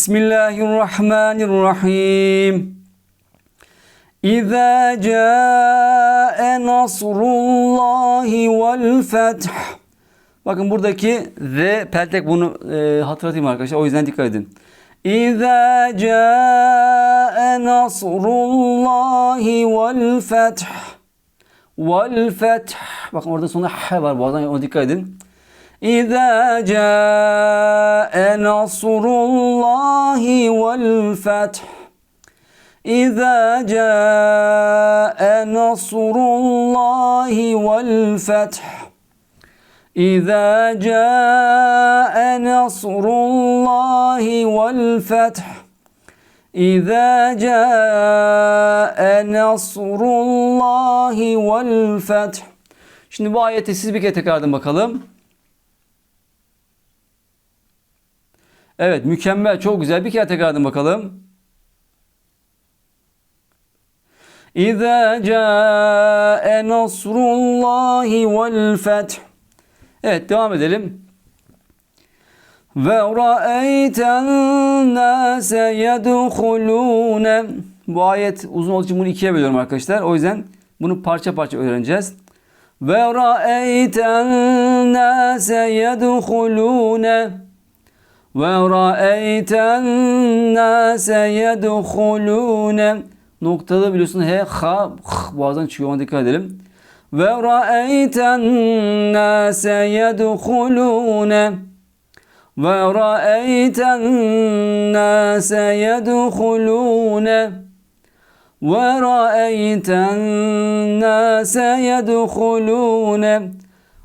Bismillahirrahmanirrahim. İza ca'e nasrullahi vel feth. Bakın buradaki ve peltek bunu e, hatırlatayım arkadaşlar. O yüzden dikkat edin. İza ca'e nasrullahi vel feth. Vel feth. Bakın orada sonunda h var. Bazen ona dikkat edin. İza ca'e nasrullahi vel feth. إذا جاء نصر الله والفتح إذا جاء نصر الله والفتح إذا جاء نصر الله والفتح Şimdi bu ayeti siz bir kere tekrar edin bakalım. Evet mükemmel çok güzel bir kere tekrar edin bakalım. İza ca'e nasrullahi vel feth. Evet devam edelim. Ve ra'eyten nase yedhulune. Bu ayet uzun olduğu için bunu ikiye bölüyorum arkadaşlar. O yüzden bunu parça parça öğreneceğiz. Ve ra'eyten nase yedhulune. Ra'eyten nase yedhulune. Noktada biliyorsun he ha h, boğazdan çıkıyor ona dikkat edelim. Yedhulune. Ve ra'eyten nase yedhulune. Ve ra'eyten nase yedhulune.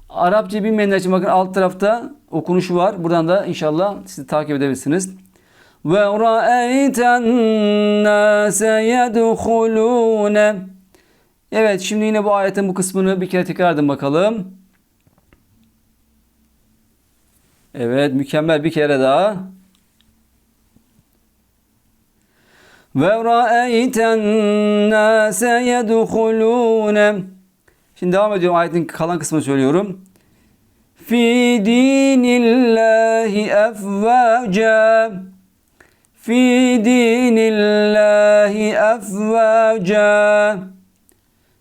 Arapça bilmeyenler için bakın alt tarafta okunuşu var. Buradan da inşallah sizi takip edebilirsiniz. Ve ra'eyten nase yedhulune Evet şimdi yine bu ayetin bu kısmını bir kere tekrar edin bakalım. Evet mükemmel bir kere daha. Ve ra'eyten nase yedhulune Şimdi devam ediyorum ayetin kalan kısmını söylüyorum fi dinillahi efvaca fi dinillahi efvaca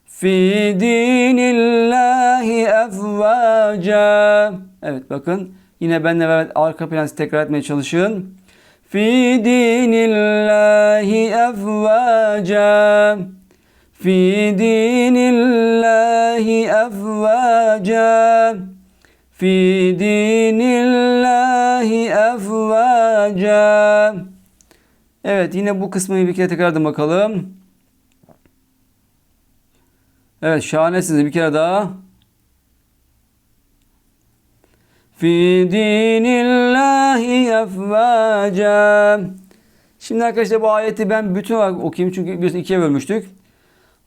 fi dinillahi efvaca Evet bakın yine benle beraber arka planı tekrar etmeye çalışın. Fi dinillahi efvaca Fi dinillahi efvaca Fi dinillahi efvaca Evet yine bu kısmını bir kere tekrar edin bakalım. Evet şahanesiniz bir kere daha. Fi dinillahi efvaca. Şimdi arkadaşlar bu ayeti ben bütün olarak okuyayım çünkü biliyorsun ikiye bölmüştük.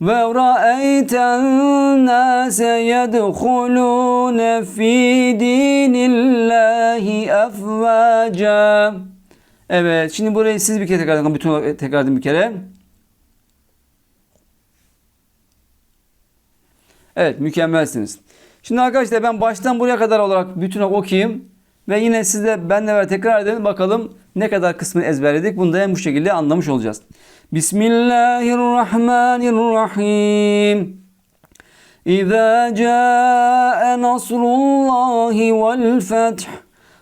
Ve ra'eyten nase yedhulune fi dinillahi efvaca. Evet. Şimdi burayı siz bir kere tekrar edin. Bütün olarak tekrar edin bir kere. Evet. Mükemmelsiniz. Şimdi arkadaşlar ben baştan buraya kadar olarak bütün okuyayım. Ve yine siz de benle beraber tekrar edelim. Bakalım ne kadar kısmını ezberledik. Bunu da en bu şekilde anlamış olacağız. بسم الله الرحمن الرحيم. إذا جاء نصر الله والفتح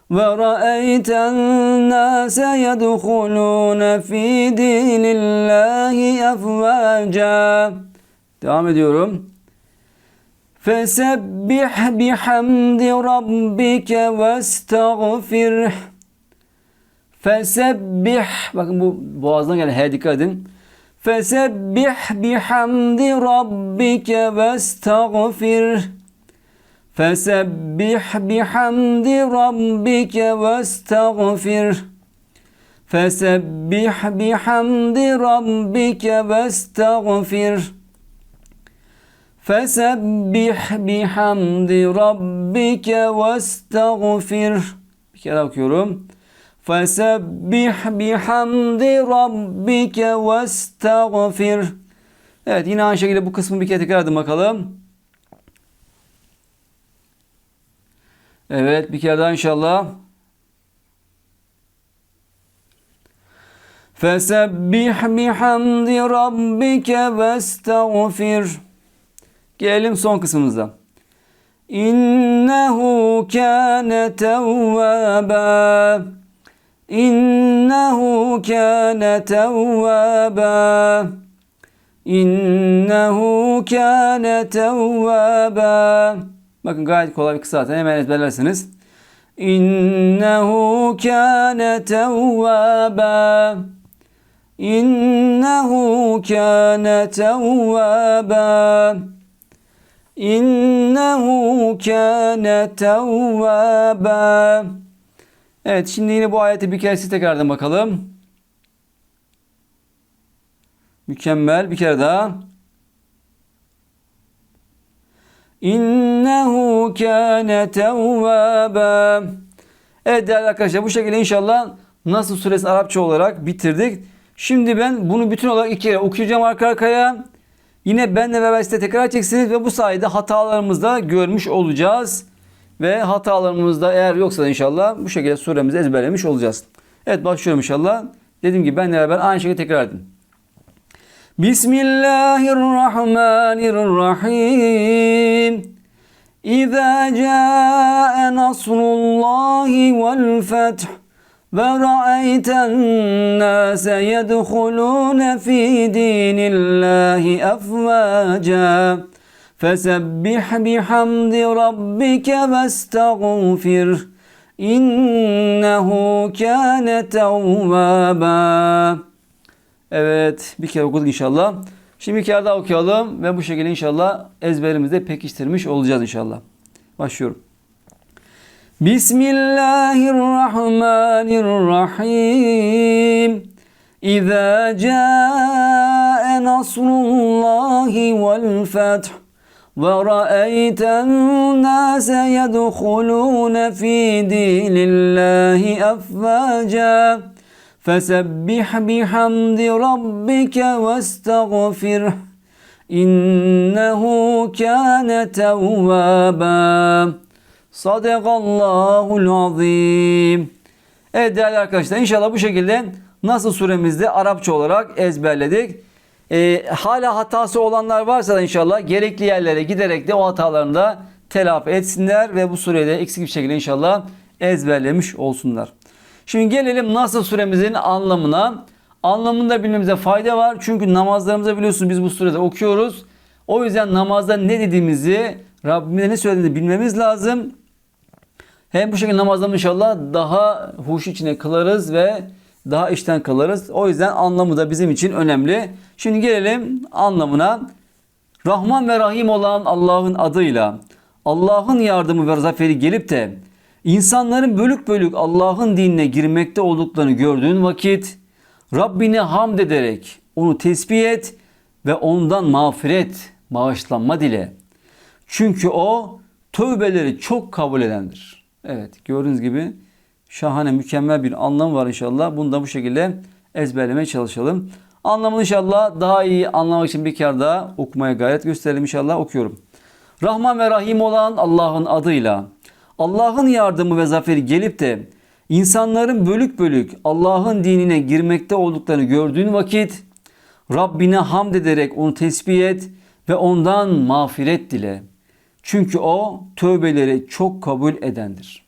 ورأيت الناس يدخلون في دين الله أفواجا. devam ediyorum. فسبح بحمد ربك واستغفره. Fesebbih. Bakın bu boğazdan gelen he dikkat edin. Fesebbih bihamdi rabbike vestagfir. Fesebbih bihamdi rabbike vestagfir. Fesebbih bihamdi rabbike vestagfir. Fesebbih bihamdi rabbike vestagfir. Bir kere okuyorum. Fesebbih bihamdi rabbike vestagfir. Evet yine aynı şekilde bu kısmı bir kere tekrar edin bakalım. Evet bir kere daha inşallah. Fesebbih bihamdi rabbike vestagfir. Gelelim son kısmımıza. İnnehu kâne tevvâbâ. İnnehu kâne tevvâbâ. İnnehu kâne tevvâbâ. Bakın gayet kolay bir kısa zaten hemen ezberlersiniz. İnnehu kâne tevvâbâ. İnnehu kâne tevvâbâ. İnnehu kâne tevvâbâ. Evet şimdi yine bu ayeti bir kere tekrardan bakalım. Mükemmel. Bir kere daha. İnnehu kâne tevvâbâ. Evet değerli arkadaşlar bu şekilde inşallah Nasıl suresi Arapça olarak bitirdik. Şimdi ben bunu bütün olarak iki kere okuyacağım arka arkaya. Yine benle beraber size tekrar edeceksiniz ve bu sayede hatalarımızı da görmüş olacağız. Ve hatalarımızda eğer yoksa da inşallah bu şekilde suremizi ezberlemiş olacağız. Evet başlıyorum inşallah. Dediğim gibi benle beraber aynı şekilde tekrar edin. Bismillahirrahmanirrahim. İza ca'e nasrullahi vel feth ve ra'eyten nase yedhulun fi dinillahi efvaca. Fesebbih bihamdi rabbike vestağfir. İnnehu kâne tevvâbâ. Evet bir kere okuduk inşallah. Şimdi bir kere daha okuyalım ve bu şekilde inşallah ezberimizde pekiştirmiş olacağız inşallah. Başlıyorum. Bismillahirrahmanirrahim. İza ca'e nasrullahi vel feth ve ra'eyten nase yedhulun fi dinillahi efvaca. فسبح بحمد ربك واستغفره إنه كان توابا Sadakallahul azim. Evet değerli arkadaşlar inşallah bu şekilde nasıl suremizde Arapça olarak ezberledik. Ee, hala hatası olanlar varsa da inşallah gerekli yerlere giderek de o hatalarını da telafi etsinler ve bu sureyi de eksik bir şekilde inşallah ezberlemiş olsunlar. Şimdi gelelim nasıl suremizin anlamına. Anlamında bilmemize fayda var. Çünkü namazlarımızda biliyorsunuz biz bu surede okuyoruz. O yüzden namazda ne dediğimizi, Rabbimize ne söylediğini bilmemiz lazım. Hem bu şekilde namazlarımızı inşallah daha huş içine kılarız ve daha işten kılarız. O yüzden anlamı da bizim için önemli. Şimdi gelelim anlamına. Rahman ve Rahim olan Allah'ın adıyla Allah'ın yardımı ve zaferi gelip de İnsanların bölük bölük Allah'ın dinine girmekte olduklarını gördüğün vakit Rabbine hamd ederek onu tesbih et ve ondan mağfiret, bağışlanma dile. Çünkü o tövbeleri çok kabul edendir. Evet gördüğünüz gibi şahane mükemmel bir anlam var inşallah. Bunu da bu şekilde ezberlemeye çalışalım. Anlamını inşallah daha iyi anlamak için bir kere daha okumaya gayret gösterelim inşallah okuyorum. Rahman ve Rahim olan Allah'ın adıyla Allah'ın yardımı ve zaferi gelip de insanların bölük bölük Allah'ın dinine girmekte olduklarını gördüğün vakit Rabbine hamd ederek onu tesbih et ve ondan mağfiret dile. Çünkü o tövbeleri çok kabul edendir.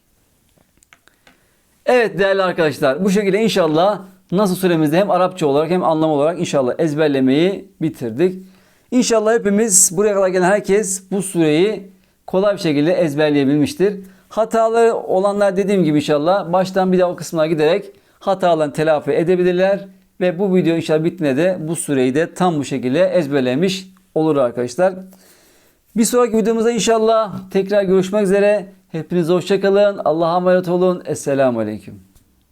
Evet değerli arkadaşlar bu şekilde inşallah nasıl suremizde hem Arapça olarak hem anlam olarak inşallah ezberlemeyi bitirdik. İnşallah hepimiz buraya kadar gelen herkes bu sureyi kolay bir şekilde ezberleyebilmiştir. Hataları olanlar dediğim gibi inşallah baştan bir daha o kısmına giderek hatalarını telafi edebilirler. Ve bu video inşallah bittiğinde de bu sureyi de tam bu şekilde ezberlemiş olur arkadaşlar. Bir sonraki videomuzda inşallah tekrar görüşmek üzere. Hepinize hoşçakalın. Allah'a emanet olun. Esselamu Aleyküm.